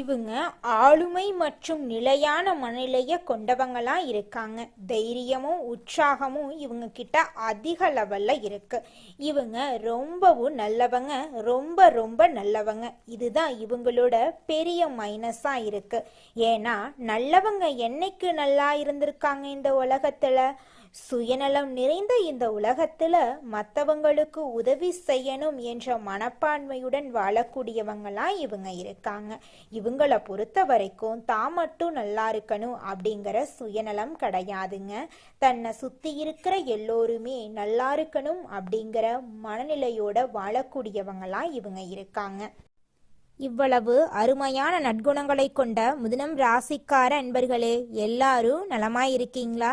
இவங்க ஆளுமை மற்றும் நிலையான மனநிலையை கொண்டவங்களாம் இருக்காங்க. தைரியமும் உற்சாகமும் இவங்க கிட்ட அதிக லெவலில் இருக்கு. இவங்க ரொம்பவும் நல்லவங்க ரொம்ப ரொம்ப நல்லவங்க. இதுதான் இவங்களோட பெரிய மைனஸாக இருக்கு. ஏன்னா நல்லவங்க என்னைக்கு நல்லா இருந்திருக்காங்க இந்த உலகத்தில்? சுயநலம் நிறைந்த இந்த உலகத்துல மற்றவங்களுக்கு உதவி செய்யணும் என்ற மனப்பான்மையுடன் வாழக்கூடியவங்களாம் இவங்க இருக்காங்க. இவங்கள பொறுத்த வரைக்கும் தான் மட்டும் நல்லா இருக்கணும் அப்படிங்கிற சுயநலம் கிடையாதுங்க. தன்னை சுத்தி இருக்கிற எல்லோருமே நல்லா இருக்கணும் அப்படிங்கிற மனநிலையோட வாழக்கூடியவங்களாம் இவங்க இருக்காங்க. இவ்வளவு அருமையான நற்குணங்களை கொண்ட முதனம் ராசிக்கார அன்பர்களே எல்லாரும் நலமாயிருக்கீங்களா?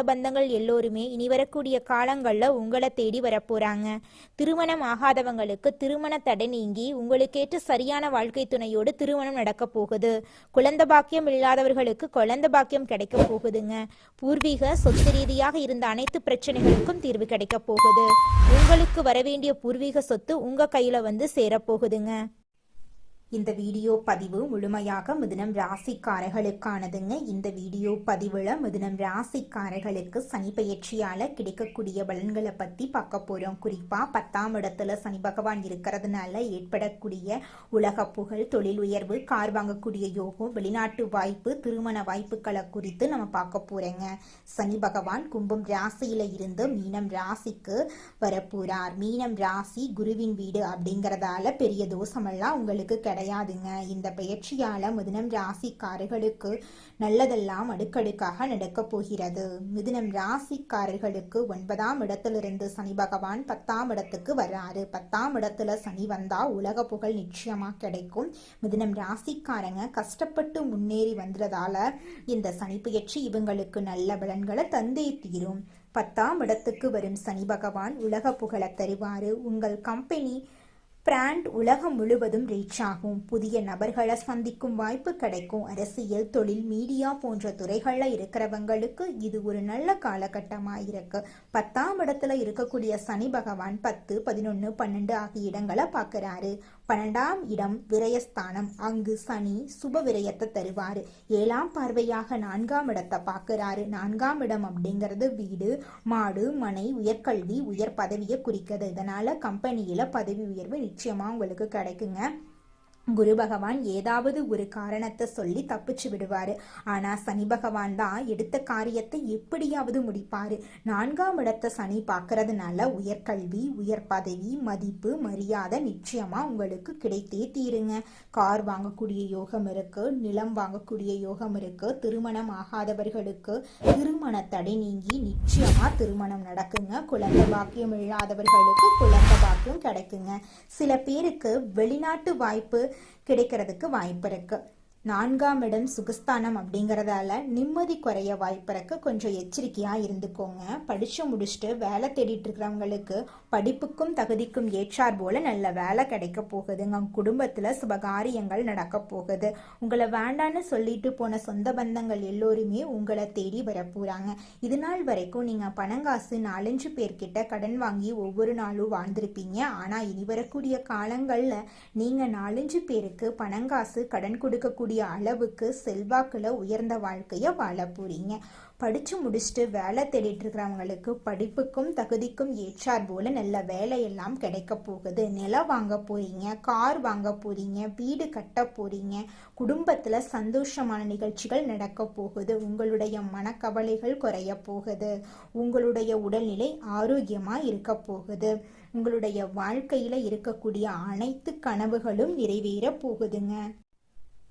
பந்தங்கள் எல்லோருமே இனி வரக்கூடிய காலங்களில் உங்களை தேடி வரப்போறாங்க. திருமணம் ஆகாதவங்களுக்கு திருமண தடை நீங்கி உங்களுக்கேற்ற சரியான வாழ்க்கை துணையோடு திருமணம் நடக்க போகுது. குழந்தை பாக்கியம் இல்லாதவர்களுக்கு குழந்தை பாக்கியம் கிடைக்க போகுதுங்க. பூர்வீக சொத்து ரீதியாக இருந்த அனைத்து பிரச்சனைகளுக்கும் தீர்வு கிடைக்க போகுது. உங்களுக்கு வரவேண்டிய பூர்வீக சொத்து உங்க கையில வந்து சேரப்போகுதுங்க இந்த வீடியோ பதிவு முழுமையாக மிதுனம் ராசிக்காரர்களுக்கானதுங்க. இந்த வீடியோ பதிவில் மிதுனம் ராசிக்காரர்களுக்கு சனி பயிற்சியால் கிடைக்கக்கூடிய பலன்களை பற்றி பார்க்க போகிறோம் குறிப்பாக பத்தாம் இடத்துல சனி பகவான் இருக்கிறதுனால ஏற்படக்கூடிய உலக புகழ் தொழில் உயர்வு கார் வாங்கக்கூடிய யோகம் வெளிநாட்டு வாய்ப்பு திருமண வாய்ப்புகளை குறித்து நம்ம பார்க்க போகிறோங்க சனி பகவான் கும்பம் ராசியில் இருந்து மீனம் ராசிக்கு வரப்போகிறார் மீனம் ராசி குருவின் வீடு அப்படிங்கிறதால பெரிய தோஷமெல்லாம் உங்களுக்கு கிடை கிடையாதுங்க இந்த பயிற்சியால் மிதுனம் ராசிக்காரர்களுக்கு நல்லதெல்லாம் அடுக்கடுக்காக நடக்கப் போகிறது. மிதுனம் ராசிக்காரர்களுக்கு ஒன்பதாம் இடத்திலிருந்து சனி பகவான் பத்தாம் இடத்துக்கு வர்றாரு. பத்தாம் இடத்துல சனி வந்தா உலக புகழ் நிச்சயமா கிடைக்கும். மிதுனம் ராசிக்காரங்க கஷ்டப்பட்டு முன்னேறி வந்ததால இந்த சனி பயிற்சி இவங்களுக்கு நல்ல பலன்களை தந்தே தீரும். பத்தாம் இடத்துக்கு வரும் சனி பகவான் உலக புகழ தருவாரு. உங்கள் கம்பெனி பிராண்ட் உலகம் முழுவதும் ரீச் ஆகும். புதிய நபர்களை சந்திக்கும் வாய்ப்பு கிடைக்கும். அரசியல் தொழில் மீடியா போன்ற துறைகளில் இருக்கிறவங்களுக்கு இது ஒரு நல்ல காலகட்டமாக இருக்கு. பத்தாம் இடத்துல இருக்கக்கூடிய சனி பகவான் பத்து பதினொன்று பன்னெண்டு ஆகிய இடங்களை பார்க்குறாரு. பன்னெண்டாம் இடம் விரயஸ்தானம். அங்கு சனி சுப விரயத்தை தருவார். ஏழாம் பார்வையாக நான்காம் இடத்தை பார்க்குறாரு. நான்காம் இடம் அப்படிங்கிறது வீடு மாடு மனை உயர்கல்வி உயர் பதவியை குறிக்கிறது இதனால கம்பெனியில பதவி உயர்வு நிச்சயமா உங்களுக்கு கிடைக்குங்க. குரு பகவான் ஏதாவது ஒரு காரணத்தை சொல்லி தப்பிச்சு விடுவாரு. ஆனா சனி பகவான் தான் எடுத்த காரியத்தை எப்படியாவது முடிப்பாரு. நான்காம் இடத்தை சனி பார்க்கறதுனால உயர்கல்வி உயர் பதவி மதிப்பு மரியாதை நிச்சயமா உங்களுக்கு கிடைத்தே தீருங்க. கார் வாங்கக்கூடிய யோகம் இருக்கு நிலம் வாங்கக்கூடிய யோகம் இருக்கு திருமணம் ஆகாதவர்களுக்கு திருமண தடை நீங்கி நிச்சயமா திருமணம் நடக்குங்க. குழந்தை பாக்கியம் இல்லாதவர்களுக்கு குழந்தை பாக்கியம் கிடைக்குங்க. சில பேருக்கு வெளிநாட்டு வாய்ப்பு கிடைக்கிறதுக்கு வாய்ப்பு இருக்கு. நான்காம் இடம் சுகஸ்தானம் அப்படிங்கிறதால நிம்மதி குறைய வாய்ப்பிறக்க கொஞ்சம் எச்சரிக்கையாக இருந்துக்கோங்க. படித்து முடிச்சுட்டு வேலை தேடிட்டு இருக்கிறவங்களுக்கு படிப்புக்கும் தகுதிக்கும் ஏற்றார் போல நல்ல வேலை கிடைக்க போகுதுங்க. உங்கள் குடும்பத்தில் சுபகாரியங்கள் நடக்க போகுது. உங்களை வேண்டான்னு சொல்லிட்டு போன சொந்த பந்தங்கள் எல்லோருமே உங்களை தேடி வரப்போகிறாங்க இது நாள் வரைக்கும் நீங்கள் பணங்காசு நாலஞ்சு பேர்கிட்ட கடன் வாங்கி ஒவ்வொரு நாளும் வாழ்ந்திருப்பீங்க. ஆனால் இனி வரக்கூடிய காலங்களில் நீங்கள் நாலஞ்சு பேருக்கு பணங்காசு கடன் கொடுக்கக்கூடிய சொல்லக்கூடிய அளவுக்கு செல்வாக்கில் உயர்ந்த வாழ்க்கையை வாழ போறீங்க. படிச்சு முடிச்சுட்டு வேலை தேடிட்டு இருக்கிறவங்களுக்கு படிப்புக்கும் தகுதிக்கும் ஏற்றார் போல நல்ல வேலையெல்லாம் கிடைக்க போகுது. நிலம் வாங்க போறீங்க கார் வாங்க போறீங்க வீடு கட்ட போறீங்க. குடும்பத்துல சந்தோஷமான நிகழ்ச்சிகள் நடக்க போகுது. உங்களுடைய மனக்கவலைகள் குறைய போகுது. உங்களுடைய உடல்நிலை ஆரோக்கியமா இருக்க போகுது. உங்களுடைய வாழ்க்கையில இருக்கக்கூடிய அனைத்து கனவுகளும் நிறைவேற போகுதுங்க.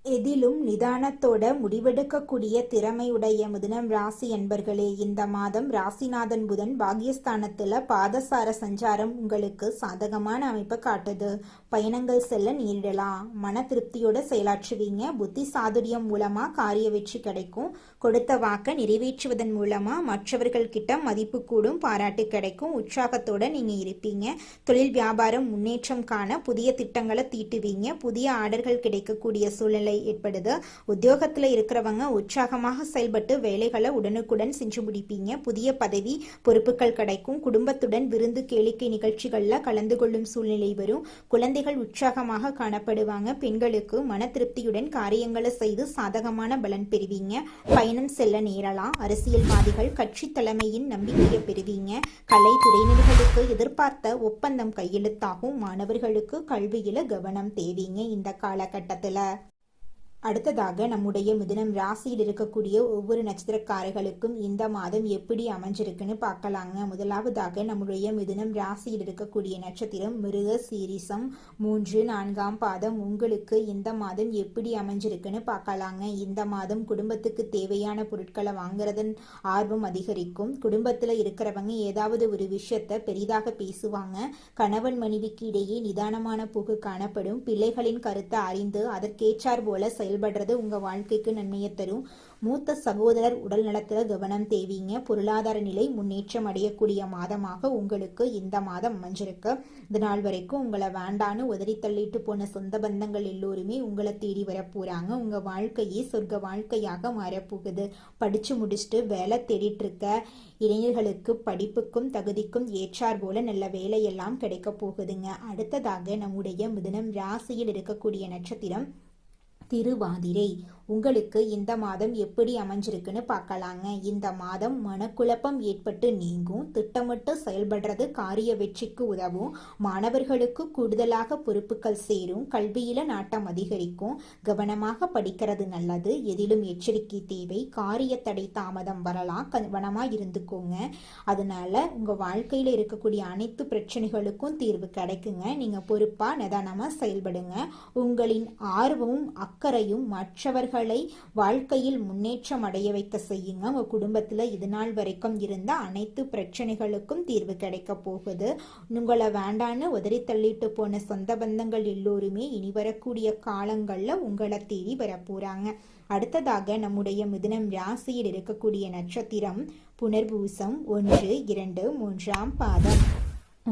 எதிலும் நிதானத்தோட முடிவெடுக்கக்கூடிய திறமையுடைய மிதுனம் ராசி என்பர்களே இந்த மாதம் ராசிநாதன் புதன் பாகியஸ்தானத்தில் பாதசார சஞ்சாரம் உங்களுக்கு சாதகமான அமைப்பை காட்டுது. பயணங்கள் செல்ல நேரிடலாம். மன திருப்தியோட செயலாற்றுவீங்க. புத்தி சாதுரியம் மூலமா காரிய வெற்றி கிடைக்கும். கொடுத்த வாக்கை நிறைவேற்றுவதன் மூலமா மற்றவர்கள் கிட்ட மதிப்பு கூடும் பாராட்டு கிடைக்கும் உற்சாகத்தோட நீங்க இருப்பீங்க. தொழில் வியாபாரம் முன்னேற்றம் காண புதிய திட்டங்களை தீட்டுவீங்க. புதிய ஆர்டர்கள் கிடைக்கக்கூடிய சூழ்நிலை ஏற்படுது. உத்தியோகத்துல இருக்கிறவங்க உற்சாகமாக செயல்பட்டு வேலைகளை உடனுக்குடன் செஞ்சு முடிப்பீங்க. புதிய பதவி பொறுப்புகள் கிடைக்கும். குடும்பத்துடன் விருந்து கேளிக்கை நிகழ்ச்சிகள்ல கலந்து கொள்ளும் சூழ்நிலை வரும். குழந்தைகள் உற்சாகமாக காணப்படுவாங்க. பெண்களுக்கு மன திருப்தியுடன் காரியங்களை செய்து சாதகமான பலன் பெறுவீங்க. பயணம் செல்ல நேரலாம். அரசியல்வாதிகள் கட்சி தலைமையின் நம்பிக்கையை பெறுவீங்க. கலை துறையினர்களுக்கு எதிர்பார்த்த ஒப்பந்தம் கையெழுத்தாகும். மாணவர்களுக்கு கல்வியில கவனம் தேவைங்க இந்த காலகட்டத்துல. அடுத்ததாக நம்முடைய மிதுனம் ராசியில் இருக்கக்கூடிய ஒவ்வொரு நட்சத்திரக்காரர்களுக்கும் இந்த மாதம் எப்படி அமைஞ்சிருக்குன்னு பார்க்கலாங்க. முதலாவதாக நம்முடைய மிதுனம் ராசியில் இருக்கக்கூடிய நட்சத்திரம் மிருக சீரிசம் மூன்று நான்காம் பாதம். உங்களுக்கு இந்த மாதம் எப்படி அமைஞ்சிருக்குன்னு பார்க்கலாங்க. இந்த மாதம் குடும்பத்துக்கு தேவையான பொருட்களை வாங்குறதன் ஆர்வம் அதிகரிக்கும். குடும்பத்தில் இருக்கிறவங்க ஏதாவது ஒரு விஷயத்த பெரிதாக பேசுவாங்க. கணவன் மனைவிக்கு இடையே நிதானமான போக்கு காணப்படும். பிள்ளைகளின் கருத்தை அறிந்து அதற்கேற்றார் போல செயல்படுறது உங்க வாழ்க்கைக்கு நன்மையை தரும். மூத்த சகோதரர் உடல் நலத்துல கவனம் தேவிங்க. பொருளாதார நிலை முன்னேற்றம் அடையக்கூடிய மாதமாக உங்களுக்கு இந்த மாதம் அமைஞ்சிருக்கு. இது நாள் வரைக்கும் உங்களை வேண்டான்னு உதறி தள்ளிட்டு போன சொந்த பந்தங்கள் எல்லோருமே உங்களை தேடி வர போறாங்க. உங்க வாழ்க்கையே சொர்க்க வாழ்க்கையாக மாறப்போகுது. படிச்சு முடிச்சுட்டு வேலை தேடிட்டு இருக்க இளைஞர்களுக்கு படிப்புக்கும் தகுதிக்கும் ஏற்றார் போல நல்ல வேலையெல்லாம் கிடைக்க போகுதுங்க. அடுத்ததாக நம்முடைய மிதுனம் ராசியில் இருக்கக்கூடிய நட்சத்திரம் திருவாதிரை. உங்களுக்கு இந்த மாதம் எப்படி அமைஞ்சிருக்குன்னு பார்க்கலாங்க. இந்த மாதம் மனக்குழப்பம் ஏற்பட்டு நீங்கும். திட்டமிட்டு செயல்படுறது காரிய வெற்றிக்கு உதவும். மாணவர்களுக்கு கூடுதலாக பொறுப்புகள் சேரும். கல்வியில நாட்டம் அதிகரிக்கும். கவனமாக படிக்கிறது நல்லது. எதிலும் எச்சரிக்கை தேவை. காரிய தடை தாமதம் வரலாம். கவனமா இருந்துக்கோங்க. அதனால உங்க வாழ்க்கையில இருக்கக்கூடிய அனைத்து பிரச்சனைகளுக்கும் தீர்வு கிடைக்குங்க. நீங்க பொறுப்பா நிதானமா செயல்படுங்க. உங்களின் ஆர்வமும் அக்கறையும் மற்றவர்களை வாழ்க்கையில் முன்னேற்றம் அடைய வைக்க செய்யுங்க. உங்க குடும்பத்துல இது நாள் வரைக்கும் இருந்த அனைத்து பிரச்சனைகளுக்கும் தீர்வு கிடைக்க போகுது. உங்களை வேண்டான்னு உதறி தள்ளிட்டு போன சொந்த பந்தங்கள் எல்லோருமே இனி வரக்கூடிய காலங்கள்ல உங்களை தேடி வரப்போறாங்க அடுத்ததாக நம்முடைய மிதுனம் ராசியில் இருக்கக்கூடிய நட்சத்திரம் புனர்பூசம் ஒன்று இரண்டு மூன்றாம் பாதம்.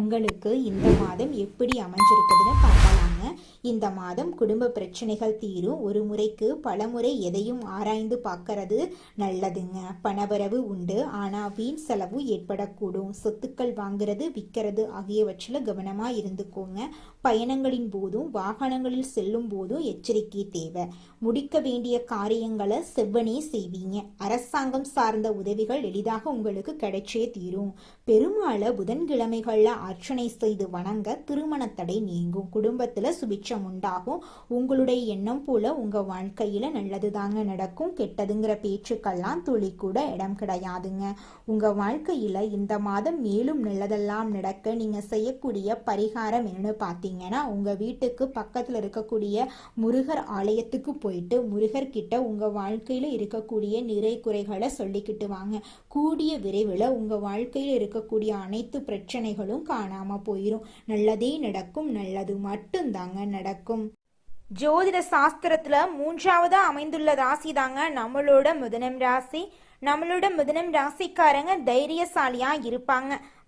உங்களுக்கு இந்த மாதம் எப்படி அமைஞ்சிருக்குதுன்னு பார்க்கலாங்க இந்த மாதம் குடும்ப பிரச்சனைகள் தீரும். ஒரு முறைக்கு பல முறை எதையும் ஆராய்ந்து பார்க்கறது நல்லதுங்க. பணவரவு உண்டு. ஆனா வீண் செலவு ஏற்படக்கூடும். சொத்துக்கள் வாங்குறது விற்கிறது ஆகியவற்றில் கவனமாக இருந்துக்கோங்க. பயணங்களின் போதும் வாகனங்களில் செல்லும் போதும் எச்சரிக்கை தேவை. முடிக்க வேண்டிய காரியங்களை செவ்வனே செய்வீங்க. அரசாங்கம் சார்ந்த உதவிகள் எளிதாக உங்களுக்கு கிடைச்சே தீரும். பெருமாளை புதன்கிழமைகள்ல அர்ச்சனை செய்து வணங்க திருமண தடை நீங்கும். குடும்பத்துல சுபிட்சம் உண்டாகும். உங்களுடைய எண்ணம் போல உங்க வாழ்க்கையில நல்லது தாங்க நடக்கும். கெட்டதுங்கிற பேச்சுக்கெல்லாம் துளி கூட இடம் கிடையாதுங்க. உங்க வாழ்க்கையில இந்த மாதம் மேலும் நல்லதெல்லாம் நடக்க நீங்க செய்யக்கூடிய பரிகாரம் என்னன்னு பார்த்தீங்கன்னா உங்க வீட்டுக்கு பக்கத்துல இருக்கக்கூடிய முருகர் ஆலயத்துக்கு போயிட்டு முருகர் கிட்ட உங்க வாழ்க்கையில இருக்கக்கூடிய நிறை குறைகளை சொல்லிக்கிட்டு வாங்க. கூடிய விரைவில் உங்க வாழ்க்கையில இருக்கக்கூடிய அனைத்து பிரச்சனைகளும் காணாம போயிடும் நல்லதே நடக்கும் நல்லது மட்டும்தாங்க நடக்கும். ஜோதிட சாஸ்திரத்துல மூன்றாவதா அமைந்துள்ள ராசி தாங்க நம்மளோட முதனம் ராசி. நம்மளோட முதனம் ராசிக்காரங்க தைரியசாலியா இருப்பாங்க.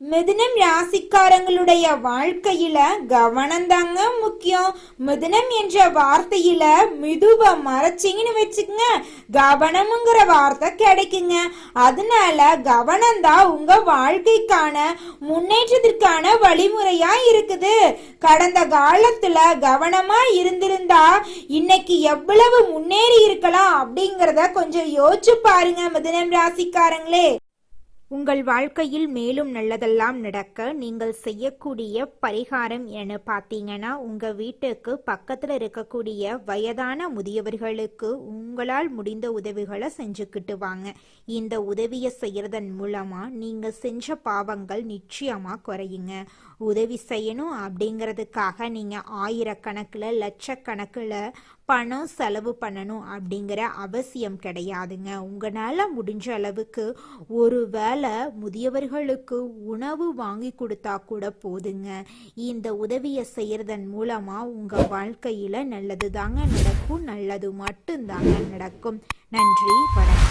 மிதுனம் ராசிக்காரங்களுடைய வாழ்க்கையில கவனம் தாங்க முக்கியம். மிதுனம் என்ற வார்த்தையில மிதுவ மறைச்சிங்கன்னு வச்சுக்கங்க. கவனம்ங்கிற வார்த்தை கிடைக்குங்க. அதனால கவனம் தான் உங்க வாழ்க்கைக்கான முன்னேற்றத்திற்கான வழிமுறையா இருக்குது. கடந்த காலத்துல கவனமா இருந்திருந்தா இன்னைக்கு எவ்வளவு முன்னேறி இருக்கலாம் அப்படிங்கிறத கொஞ்சம் யோசிச்சு பாருங்க மிதுனம் ராசிக்காரங்களே. உங்கள் வாழ்க்கையில் மேலும் நல்லதெல்லாம் நடக்க நீங்கள் செய்யக்கூடிய பரிகாரம் என பார்த்தீங்கன்னா உங்கள் வீட்டுக்கு பக்கத்தில் இருக்கக்கூடிய வயதான முதியவர்களுக்கு உங்களால் முடிந்த உதவிகளை செஞ்சுக்கிட்டு வாங்க. இந்த உதவியை செய்கிறதன் மூலமாக நீங்கள் செஞ்ச பாவங்கள் நிச்சயமாக குறையுங்க. உதவி செய்யணும் அப்படிங்கிறதுக்காக நீங்கள் ஆயிரக்கணக்கில் லட்சக்கணக்கில் பணம் செலவு பண்ணணும் அப்படிங்கிற அவசியம் கிடையாதுங்க. உங்களால் முடிஞ்ச அளவுக்கு ஒரு வேளை முதியவர்களுக்கு உணவு வாங்கி கொடுத்தா கூட போதுங்க. இந்த உதவியை செய்கிறதன் மூலமாக உங்கள் வாழ்க்கையில் நல்லது தாங்க நடக்கும் நல்லது மட்டும்தாங்க நடக்கும். நன்றி வணக்கம்.